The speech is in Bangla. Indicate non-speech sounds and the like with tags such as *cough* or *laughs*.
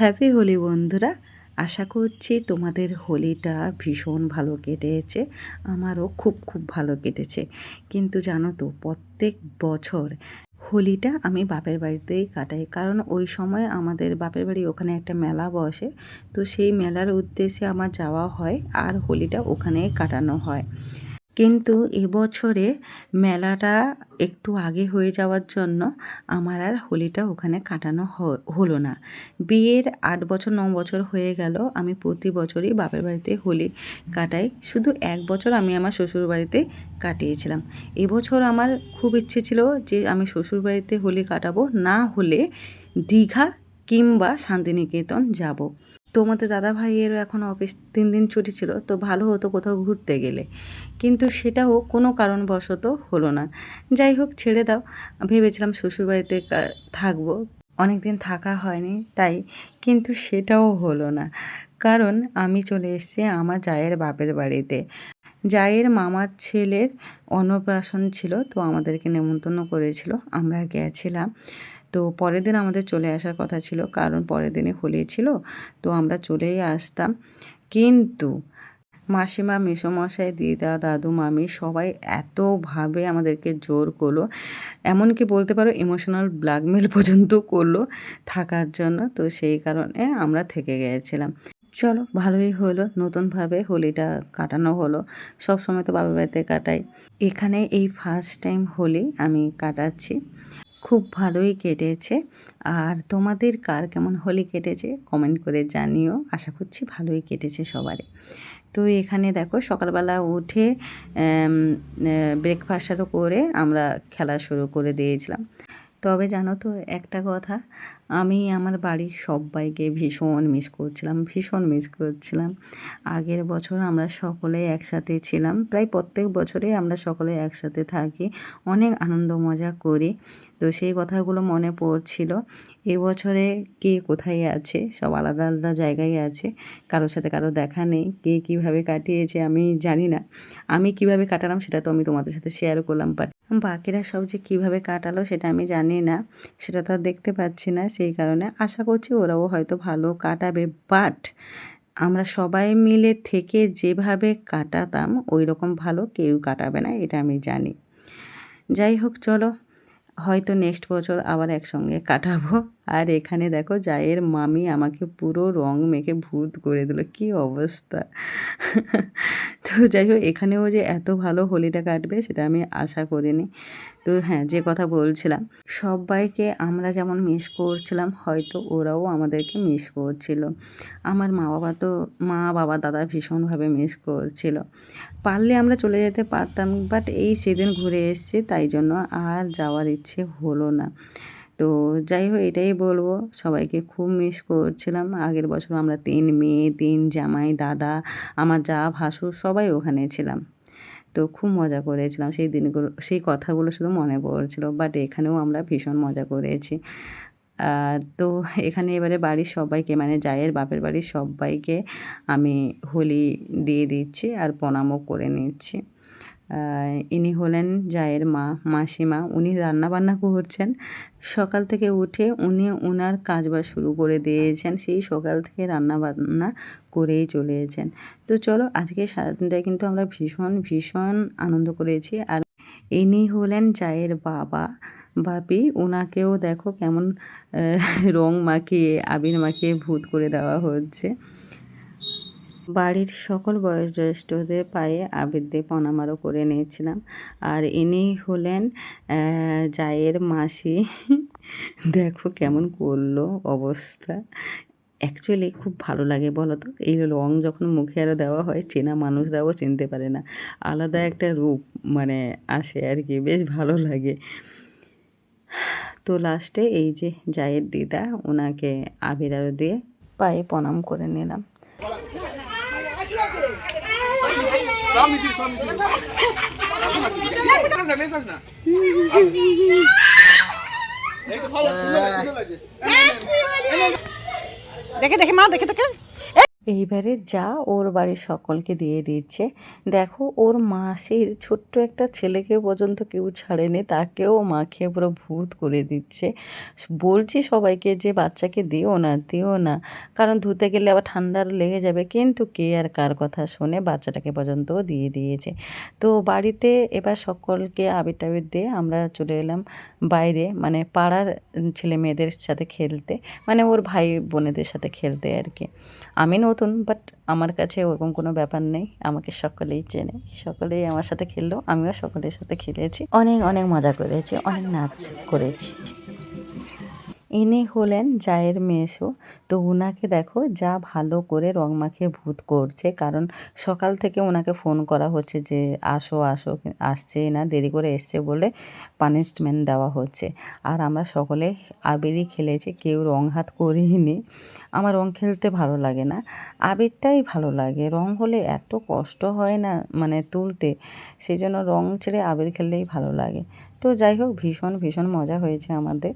হ্যাপি হোলি বন্ধুরা। আশা করছি তোমাদের হোলিটা ভীষণ ভালো কেটেছে, আমারও খুব খুব ভালো কেটেছে। কিন্তু জানো তো, প্রত্যেক বছর হোলিটা আমি বাপের বাড়িতেই কাটাই। কারণ ওই সময় আমাদের বাপের বাড়ি ওখানে একটা মেলা বসে, তো সেই মেলার উদ্দেশ্যে আমার যাওয়া হয় আর হোলিটা ওখানেই কাটানো হয়। কিন্তু এবছরে মেলাটা একটু আগে হয়ে যাওয়ার জন্য আমার আর হোলিটা ওখানে কাটানো হলো না। বিয়ের আট বছর, ন বছর হয়ে গেল, আমি প্রতি বছরই বাপের বাড়িতে হোলি কাটাই। শুধু এক বছর আমি আমার শ্বশুর বাড়িতে কাটিয়েছিলাম। এবছর আমার খুব ইচ্ছে ছিল যে আমি শ্বশুর বাড়িতে হোলি কাটাবো, না হলে দীঘা কিংবা শান্তিনিকেতন যাব। তোমাদের দাদা ভাইয়েরও এখন অফিস তিন দিন ছুটি ছিল, তো ভালো হতো কোথাও ঘুরতে গেলে। কিন্তু সেটাও কোনো কারণবশত হলো না। যাই হোক, ছেড়ে দাও। ভেবেছিলাম শ্বশুরবাড়িতে থাকব। অনেক দিন থাকা হয়নি, তাই। কিন্তু সেটাও হলো না। কারণ আমি চলে এসেছি আমার জায়ের বাপের বাড়িতে। জায়ের মামার ছেলের অন্নপ্রাশন ছিল, তো আমাদেরকে নেমন্তন্ন করেছিল। আমরা গেছিলাম। তো পরের দিন আমাদের চলে আসার কথা ছিল, কারণ পরের দিনে হোলি ছিল, তো আমরা চলেই আসতাম। কিন্তু মাসিমা, মেসোমশাই, দিদা, দাদু, মামি সবাই এতভাবে আমাদেরকে জোর করল, এমনকি বলতে পারো ইমোশনাল ব্ল্যাকমেল *laughs* পর্যন্ত করল থাকার জন্য, তো সেই কারণে আমরা থেকে গিয়েছিলাম। চলো, ভালোই হলো, নতুনভাবে হোলিটা কাটানো হলো সব সময় তো বাবার বাড়িতে কাটাই। এখানে এই ফার্স্ট টাইম হোলি আমি কাটাচ্ছি। খুব ভালোই কেটেছে। আর তোমাদের কার কেমন হোলি কেটেছে কমেন্ট করে জানিও। আশা করছি ভালোই কেটেছে সবারই। তো এখানে দেখো, সকালবেলা উঠে ব্রেকফাস্টও করে আমরা খেলা শুরু করে দিয়েছিলাম। তবে জানো তো একটা কথা আমি আমার বাড়ির সবাইকে ভীষণ মিস করছিলাম, ভীষণ মিস করছিলাম। আগের বছর আমরা সকলে একসাথে ছিলাম, প্রায় প্রত্যেক বছরে আমরা সকলে একসাথে থাকি, অনেক আনন্দ মজা করি। তো সেই কথাগুলো মনে পড়ছিল এবছরে কে কোথায় আছে, সব আলাদা আলাদা জায়গায় আছে, কারোর সাথে কারও দেখা নেই, কে কীভাবে কাটিয়েছে আমি জানি না। আমি কীভাবে কাটালাম সেটা তো আমি তোমাদের সাথে শেয়ার করলাম বাট বাকিরা সব যে কীভাবে কাটালো সেটা আমি জানি না, সেটা তো আর দেখতে পাচ্ছি না। সেই কারণে আশা করছি ওরাও হয়তো ভালো কাটাবে। বাট আমরা সবাই মিলে থেকে যেভাবে কাটাতাম ওই রকম ভালো কেউ কাটাবে না, এটা আমি জানি। যাই হোক, চলো হয়তো নেক্সট বছর আবার একসঙ্গে কাটাবো। আর এখানে দেখো জায়ের মামি আমাকে পুরো রং মেখে ভূত করে দিল। কি অবস্থা? তো যাই হোক, এখানেও যে এত ভালো হোলিটা কাটবে সেটা আমি আশা করিনি। তো হ্যাঁ যে কথা বলছিলাম, সবাইকে আমরা যেমন মিস করছিলাম, হয়তো ওরাও আমাদেরকে মিস করছিল। আমার মা বাবা তো মা বাবা দাদা ভীষণভাবে মিস করছিল। পারলে আমরা চলে যেতে পারতাম বাট এই সেদিন ঘুরে এসছে, তাই জন্য আর যাওয়ার ইচ্ছে হলো না। তো যাই হোক, এটাই বলব, সবাইকে খুব মিস করছিলাম। আগের বছর আমরা তিন মেয়ে, তিন জামাই, দাদা, আমার যা ভাসু সবাই ওখানে ছিলাম। তো খুব মজা করেছিলাম। সেই দিনগুলো, সেই কথাগুলো শুধু মনে পড়ছিল বাট এখানেও আমরা ভীষণ মজা করেছি। তো এখানে এবারে বাড়ির সবাইকে মানে জায়ের বাপের বাড়ির সবাইকে আমি হোলি দিয়ে দিচ্ছি আর প্রণামও করে নিচ্ছি। ইনি হলেন জায়ের মা, মাসিমা। উনি রান্নাবান্না করছেন। সকাল থেকে উঠে উনি ওনার কাজবাজ শুরু করে দিয়েছেন। সেই সকাল থেকে রান্না বান্না করেই চলেছেন। তো চলো আজকে সারাদিনটাই কিন্তু আমরা ভীষণ ভীষণ আনন্দ করেছি। আর ইনি হলেন জায়ের বাবা। বাপি ওনাকেও দেখো কেমন রং মাখিয়ে, আবির মাখিয়ে ভূত করে দেওয়া হচ্ছে। বাড়ির সকল বয়োজ্যেষ্ঠদের পায়ে আবির দিয়ে প্রণামারও করে নিয়েছিলাম। আর ইনি হলেন জায়ের মাসি। দেখো কেমন করল অবস্থা। অ্যাকচুয়ালি খুব ভালো লাগে বলো তো এই রং যখন মুখে আরও দেওয়া হয়, চেনা মানুষরাও চিনতে পারে না। আলাদা একটা রূপ মানে আসে আর কি, বেশ ভালো লাগে। তো লাস্টে এই যে জায়ের দিদা, ওনাকে আবির আরও দিয়ে পায়ে প্রণাম করে নিলাম। দেখে দেখে মা, দেখে দেখে এইবারে যা ওর বাড়ির সকলকে দিয়ে দিচ্ছে। দেখো, ওর মাসির ছোট্ট একটা ছেলেকে পর্যন্ত কেউ ছাড়েনি, তাকেও মাখিয়ে পুরো ভূত করে দিচ্ছে। বলছি সবাইকে যে বাচ্চাকে দিও না দিও না। কারণ ধুতে গেলে আবার ঠান্ডার লেগে যাবে, কিন্তু কে আর কার কথা শুনে, বাচ্চাটাকে পর্যন্ত দিয়ে দিয়েছে। তো বাড়িতে এবার সকলকে আবির টাবির দিয়ে আমরা চলে এলাম বাইরে মানে পাড়ার ছেলে মেয়েদের সাথে খেলতে মানে ওর ভাই বোনেদের সাথে খেলতে আর কি। আমি নতুন বাট আমার কাছে ওরকম কোনো ব্যাপার নেই। আমাকে সকলেই চেনে, সকলেই আমার সাথে খেললো, আমিও সকলের সাথে খেলেছি। অনেক অনেক মজা করেছি, অনেক নাচ করেছি। ইনি হলেন জায়ের মেসো তো ওনাকে দেখো, যা ভালো করে রং মাখিয়ে ভূত করছে। কারণ সকাল থেকে ওনাকে ফোন করা হচ্ছে যে, আসো আসো, আসছে না, দেরি করে এসছে বলে পানিশমেন্ট দেওয়া হচ্ছে। আর আমরা সকলে আবিরই খেলেছি, কেউ রং হাত করিনি। আমার রং খেলতে ভালো লাগে না, আবিরটাই ভালো লাগে। রং হলে এত কষ্ট হয় না মানে তুলতে সেই জন্য রং ছেড়ে আবির খেললেই ভালো লাগে। তো যাই হোক, ভীষণ ভীষণ মজা হয়েছে আমাদের।